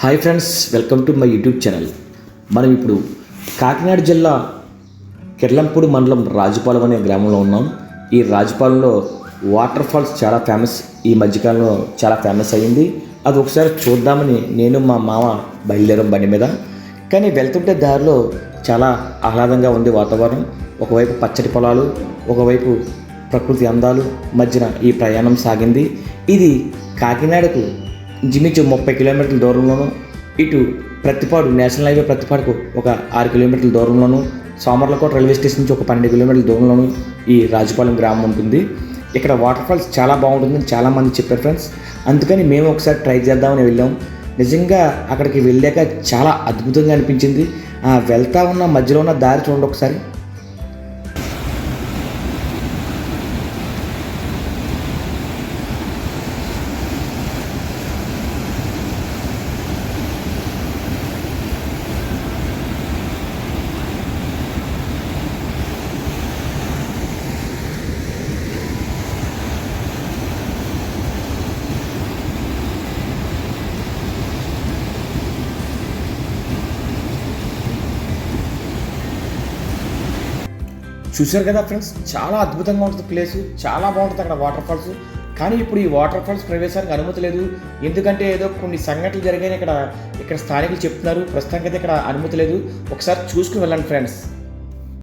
Hi friends welcome to my YouTube channel. మనం ఇప్పుడు కాకినాడ జిల్లా కిర్లంపూడి మండలం రాజుపాలెం అనే గ్రామంలో ఉన్నాం. ఈ రాజుపాలెంలో వాటర్ ఫాల్స్ చాలా ఫేమస్ ఈ మధ్యకాలంలో చాలా ఫేమస్ అయ్యింది. అది ఒకసారి చూద్దామని నేను మా మామ బయలుదేరం బండి మీద. కానీ వెళ్తుంటే దారిలో చాలా ఆహ్లాదంగా ఉంది వాతావరణం. ఒకవైపు పచ్చటి పొలాలు ఒకవైపు ప్రకృతి అందాలు మధ్యన ఈ ప్రయాణం సాగింది. ఇది కాకినాడకు ఇంచుమించు ముప్పై కిలోమీటర్ల దూరంలోనూ ఇటు ప్రతిపాడు నేషనల్ హైవే ప్రతిపాడుకు ఒక ఆరు కిలోమీటర్ల దూరంలోనూ సోమర్లకోట రైల్వే స్టేషన్ నుంచి ఒక పన్నెండు కిలోమీటర్ల దూరంలోనూ ఈ రాజుపాలెం గ్రామం ఉంటుంది. ఇక్కడ వాటర్ ఫాల్స్ చాలా బాగుంటుందని చాలామంది చెప్పారు ఫ్రెండ్స్. అందుకని మేము ఒకసారి ట్రై చేద్దామని వెళ్ళాం. నిజంగా అక్కడికి వెళ్ళాక చాలా అద్భుతంగా అనిపించింది. వెళ్తా ఉన్న మధ్యలో ఉన్న దారి చూడండి ఒకసారి. చూశారు కదా ఫ్రెండ్స్? చాలా అద్భుతంగా ఉంటుంది ప్లేస్. చాలా బాగుంటుంది అక్కడ వాటర్ ఫాల్స్ కానీ ఇప్పుడు ఈ వాటర్ ఫాల్స్ ప్రవేశానికి అనుమతి లేదు. ఎందుకంటే ఏదో కొన్ని సంఘటనలు జరిగాయని ఇక్కడ ఇక్కడ స్థానికులు చెప్తున్నారు. ప్రస్తుతానికైతే ఇక్కడ అనుమతి లేదు. ఒకసారి చూసుకుని వెళ్ళండి ఫ్రెండ్స్.